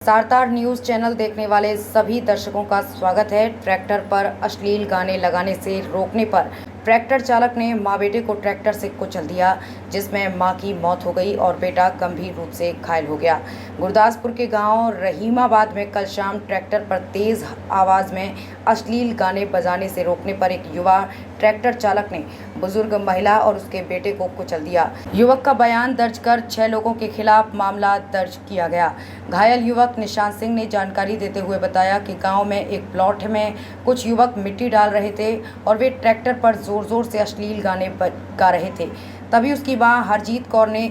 सारतार news channel देखने वाले सभी दर्शकों का स्वागत है ट्रैक्टर पर अश्लील गाने लगाने से रोकने पर ट्रैक्टर चालक ने माँ बेटे को ट्रैक्टर से कुचल दिया, जिसमें माँ की मौत हो गई और बेटा गंभीर रूप से घायल हो गया। गुरदासपुर के गाँव रहीमाबाद में कल शाम ट्रैक्टर पर तेज आवाज़ में अश्लील गाने बजाने से रोकने पर एक युवा ट्रैक्टर चालक ने बुज़ुर्ग महिला और उसके बेटे को कुचल दिया। युवक का बयान दर्ज कर छह लोगों के खिलाफ मामला दर्ज किया गया। घायल युवक निशांत सिंह ने जानकारी देते हुए बताया कि गाँव में एक प्लॉट में कुछ युवक मिट्टी डाल रहे थे और वे ट्रैक्टर पर ज़ोर ज़ोर ज़ोर से अश्लील गाने गा रहे थे। तभी उसकी माँ हरजीत कौर ने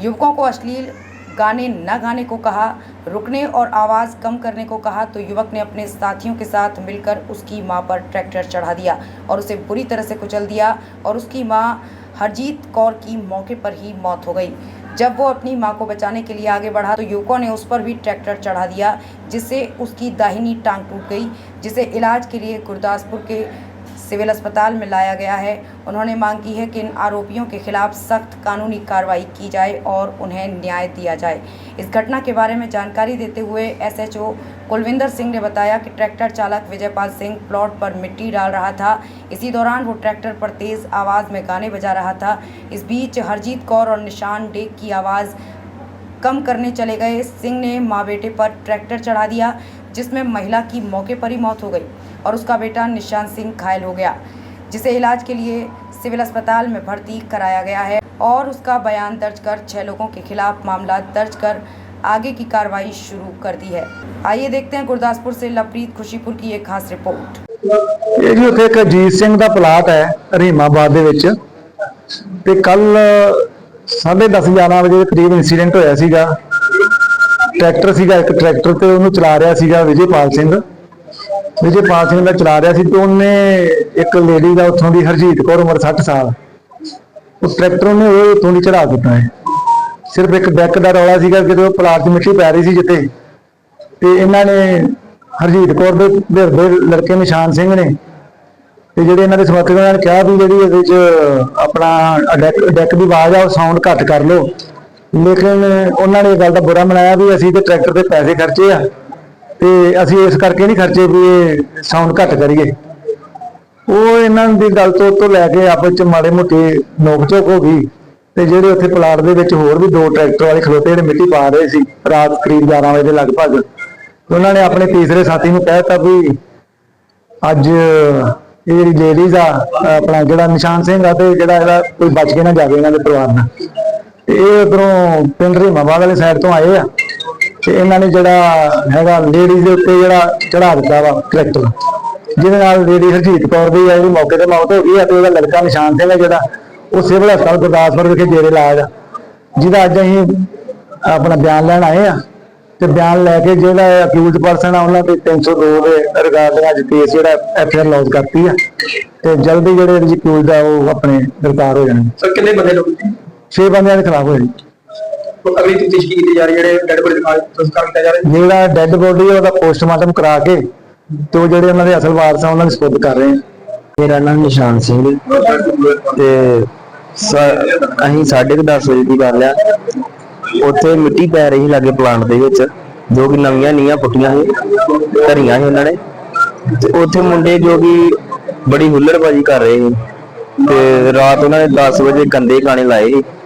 युवकों को अश्लील गाने न गाने को कहा, रुकने और आवाज़ कम करने को कहा तो युवक ने अपने साथियों के साथ मिलकर उसकी माँ पर ट्रैक्टर चढ़ा दिया और उसे बुरी तरह से कुचल दिया और उसकी माँ हरजीत कौर की मौके पर ही मौत हो गई। जब वो अपनी माँ को बचाने के लिए आगे बढ़ा तो युवकों ने उस पर भी ट्रैक्टर चढ़ा दिया, जिससे उसकी दाहिनी टांग टूट गई, जिसे इलाज के लिए गुरदासपुर के सिविल अस्पताल में लाया गया है। उन्होंने मांग की है कि इन आरोपियों के खिलाफ सख्त कानूनी कार्रवाई की जाए और उन्हें न्याय दिया जाए। इस घटना के बारे में जानकारी देते हुए एसएचओ कुलविंदर सिंह ने बताया कि ट्रैक्टर चालक विजयपाल सिंह प्लॉट पर मिट्टी डाल रहा था। इसी दौरान वो ट्रैक्टर पर तेज आवाज़ में गाने बजा रहा था। इस बीच हरजीत कौर और निशान डेक की आवाज़ कम करने चले गए। सिंह ने माँ बेटे पर ट्रैक्टर चढ़ा दिया, जिसमें महिला की मौके पर ही मौत हो गई। और उसका बेटा निशांत सिंह घायल हो गया जिसे इलाज के लिए सिविल अस्पताल में भर्ती कराया गया है और उसका बयान दर्ज कर छह लोगों के खिलाफ मामला दर्ज कर आगे की कार्रवाई शुरू कर दी है आइए देखते हैं गुरदासपुर से लवप्रीत खुशीपुर की एक खास रिपोर्ट ਇਹ ਜੀ ਉੱਥੇ ਇੱਕ ਅਜੀਤ ਸਿੰਘ ਦਾ ਪਲਾਟ ਹੈ ਰਹੀਮਾਬਾਦ ਦੇ ਵਿੱਚ ਤੇ ਕੱਲ 10:30 11 ਵਜੇ ਦੇ ਕਰੀਬ ਇਨਸੀਡੈਂਟ ਹੋਇਆ ਸੀਗਾ ਟਰੈਕਟਰ ਸੀਗਾ ਇੱਕ ਟਰੈਕਟਰ ਤੇ ਉਹਨੂੰ ਚਲਾ ਰਿਹਾ ਸੀਗਾ ਵਿਜੇਪਾਲ ਸਿੰਘ ਵਿਜੇ ਪਾਲ ਸਿੰਘ ਦਾ ਚਲਾ ਰਿਹਾ ਸੀ ਤੇ ਉਹਨੇ ਇੱਕ ਲੇਡੀ ਦਾ ਉੱਥੋਂ ਦੀ ਹਰਜੀਤ ਕੌਰ ਉਮਰ 60 ਸਾਲ, ਉਹ ਟਰੈਕਟਰ ਉਹਨੇ ਉਹ ਉੱਥੋਂ ਦੀ ਚੜਾ ਦਿੱਤਾ ਹੈ। ਸਿਰਫ ਇੱਕ ਡੈਕ ਦਾ ਰੌਲਾ ਸੀਗਾ ਕਿ ਉਹ ਪਲਾਟ 'ਚ ਮਿੱਟੀ ਪੈ ਰਹੀ ਸੀ ਜਿੱਥੇ, ਤੇ ਇਹਨਾਂ ਨੇ ਹਰਜੀਤ ਕੌਰ ਦੇ ਘਰ ਦੇ ਲੜਕੇ ਨਿਸ਼ਾਨ ਸਿੰਘ ਨੇ, ਤੇ ਜਿਹੜੇ ਇਹਨਾਂ ਦੇ ਸਮਰਥਕਾਂ ਨੇ ਕਿਹਾ ਵੀ ਜਿਹੜੀ ਇਹਦੇ ਚ ਆਪਣਾ ਡੈਕ ਡੈਕ ਦੀ ਆਵਾਜ਼ ਆ ਉਹ ਸਾਊਂਡ ਘੱਟ ਕਰ ਲਓ। ਲੇਕਿਨ ਉਹਨਾਂ ਨੇ ਇਹ ਗੱਲ ਦਾ ਬੁਰਾ ਮਨਾਇਆ ਵੀ ਅਸੀਂ ਤੇ ਟਰੈਕਟਰ ਤੇ ਪੈਸੇ ਖਰਚੇ ਆ। ਤੇ ਅਸੀਂ ਇਸ ਕਰਕੇ ਨਹੀਂ ਖਰਚੇ ਵੀ ਇਹ ਸਾਊਂਡ ਘੱਟ ਕਰੀਏ। ਉਹ ਇਹਨਾਂ ਦੀ ਗੱਲ ਤੋਂ ਤੋਂ ਲੈ ਕੇ ਆਪਸ ਚ ਮਾੜੇ ਮੋਟੇ ਨੋਕ ਝੋਕ ਹੋ ਗਈ ਤੇ ਜਿਹੜੇ ਉੱਥੇ ਪਲਾਟ ਦੇ ਵਿੱਚ ਹੋਰ ਵੀ ਦੋ ਟਰੈਕਟਰ ਵਾਲੇ ਖਲੋਤੇ ਜਿਹੜੇ ਮਿੱਟੀ ਪਾ ਰਹੇ ਸੀ ਰਾਤ ਕਰੀਬ 11 ਵਜੇ ਦੇ ਲਗਭਗ, ਉਹਨਾਂ ਨੇ ਆਪਣੇ ਤੀਸਰੇ ਸਾਥੀ ਨੂੰ ਕਹਿਤਾ ਵੀ ਅੱਜ ਇਹ ਜਿਹੜੀ ਲੇਡੀਜ਼ ਆ, ਆਪਣਾ ਜਿਹੜਾ ਨਿਸ਼ਾਨ ਸਿੰਘ ਆ ਤੇ ਜਿਹੜਾ ਇਹਦਾ ਕੋਈ ਬਚ ਕੇ ਨਾ ਜਾਵੇ ਇਹਨਾਂ ਦੇ ਪਰਿਵਾਰ ਨਾਲ। ਤੇ ਇਹ ਉਧਰੋਂ ਪਿੰਡ ਰੀਮਾਬਾਦ ਵਾਲੀ ਸਾਈਡ ਤੋਂ ਆਏ ਆ। ਤੇ ਇਹਨਾਂ ਨੇ ਜਿਹੜਾ ਹੈਗਾ ਲੇਡੀਜ਼ ਦੇ ਉੱਤੇ ਜਿਹੜਾ ਚੜਾ ਦਿੱਤਾ ਵਾ ਟਰੈਕਟਰ ਜਿਹਦੇ ਨਾਲ ਲੇਡੀ ਹਰਜੀਤ ਕੌਰ ਦੀ ਜਿਹੜੀ ਮੌਕੇ ਤੇ ਮੌਤ ਹੋ ਗਈ ਤੇ ਉਹਦਾ ਲੜਕਾ ਨਿਸ਼ਾਨ ਸਿੰਘ ਆ ਜਿਹੜਾ ਉਹ ਸਿਵਲ ਹਸਪਤਾਲ ਗੁਰਦਾਸਪੁਰ ਵਿਖੇ ਜੇਰੇ ਇਲਾਜ ਆ। ਜਿਹਦਾ ਅੱਜ ਅਸੀਂ ਆਪਣਾ ਬਿਆਨ ਲੈਣ ਆਏ ਆ। ਤੇ ਬਿਆਨ ਲੈ ਕੇ ਜਿਹੜਾ ਅਕਿਊਜ਼ਡ ਪਰਸਨ ਆ ਉਹਨਾਂ ਤੇ 302 ਦੇ ਰਿਗਾਰਡਿੰਗ ਅੱਜ ਕੇਸ ਜਿਹੜਾ ਐਫਆਰ ਲੌਂਚ ਕਰਤੀ ਆ। ਤੇ ਜਲਦੀ ਜਿਹੜੇ ਅਕਿਊਜ਼ਡ ਆ ਉਹ ਆਪਣੇ ਗ੍ਰਿਫਤਾਰ ਹੋ ਜਾਣਗੇ। ਸਰ ਕਿੰਨੇ ਬੰਦੇ ਲੋਕ ਸੀ? ਛੇ ਬੰਦਿਆਂ ਦੇ ਖਿਲਾਫ ਹੋਏ। ਅਗਲੀ ਤਫਤੀਸ਼ ਕੀਤੀ ਜਾ ਰਹੀ ਹੈ, ਜਿਹੜੇ ਡੈਡ ਬੋਡੀ ਨਾਲ ਸੰਸਕਾਰ ਕੀਤਾ ਜਾ ਰਿਹਾ ਜਿਹੜਾ ਡੈੱਡ ਬੋਡੀ ਉਹਦਾ ਪੋਸਟਮਾਰਟਮ ਕਰਾ ਕੇ ਤੇ ਉਹ ਜਿਹੜੇ ਉਹਨਾਂ ਦੇ ਅਸਲ ਵਾਰਸ ਆ, ਉਹਨਾਂ ਨੂੰ ਸਪੁੱਡ ਕਰ ਰਹੇ ਆ ਮੇਰਾ ਨਾਮ ਨਿਸ਼ਾਨ ਸਿੰਘ ਤੇ ਸ- ਅਸੀਂ 10:30 ਵਜੇ ਦੀ ਗੱਲ ਆ। ਉੱਥੇ ਮਿੱਟੀ ਪੈ ਰਹੀ ਸੀ ਲਾਗੇ ਪਲਾਂਟ ਦੇ ਵਿੱਚ, ਜੋ ਕਿ ਨਵੀਆਂ ਨੀਆਂ ਪੁੱਟੀਆਂ ਸੀ, ਧਰੀਆਂ ਸੀ ਉਹਨਾਂ ਨੇ। ਤੇ ਉੱਥੇ ਮੁੰਡੇ ਜੋ ਕਿ ਬੜੀ ਹੁੱਲੜਬਾਜੀ ਕਰ ਰਹੇ ਸੀ। ਤੇ ਰਾਤ ਉਹਨਾਂ ਨੇ 10 ਵਜੇ ਗੰਦੇ ਗਾਣੇ ਲਾਏ ਸੀ।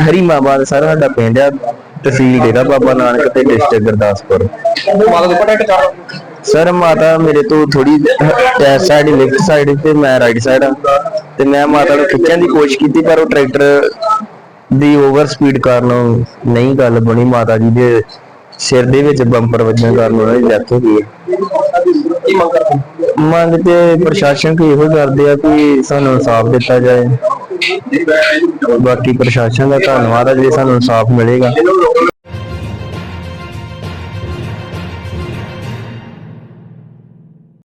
ਹਰੀਮਾਬਾਦ ਸਰ ਸਾਡਾ ਪਿੰਡ ਆ ਤਹਿਸੀਲ ਡੇਰਾ ਬਾਬਾ ਨਾਨਕ ਤੇ ਡਿਸਟ੍ਰਿਕਟ ਗੁਰਦਾਸਪੁਰ। ਸਰ ਮਾਤਾ ਮੇਰੇ ਤੋਂ ਥੋੜੀ ਟੈਸ ਸਾਈਡ ਲੈਫਟ ਸਾਈਡ ਤੇ ਮੈਂ ਰਾਈਟ ਸਾਈਡ ਤੇ ਮੈਂ ਮਾਤਾ ਨੂੰ ਖਿੱਚਣ ਦੀ ਕੋਸ਼ਿਸ਼ ਕੀਤੀ ਪਰ ਉਹ ਟਰੈਕਟਰ ਦੀ ਓਵਰ ਸਪੀਡ ਕਾਰਨ ਨਹੀਂ ਗੱਲ ਬਣੀ। ਮਾਤਾ ਜੀ ਦੇ ਸਿਰ ਦੇ ਵਿੱਚ ਬੰਪਰ ਵੱਜਣ ਕਾਰਨ ਉਹਨਾਂ ਦੀ ਡੈਥ ਹੋ ਗਈ ਹੈ। ਮੰਗ ਕਰਦੇ ਮੰਗ ਤੇ ਪ੍ਰਸ਼ਾਸਨ ਕੋ ਇਹੋ ਕਰਦੇ ਆ ਕਿ ਸਾਨੂੰ ਇਨਸਾਫ ਦਿੱਤਾ ਜਾਏ। ਬਾਕੀ ਪ੍ਰਸ਼ਾਸਨ ਦਾ ਧੰਨਵਾਦ ਆ ਜੇ ਸਾਨੂੰ ਇਨਸਾਫ ਮਿਲੇਗਾ।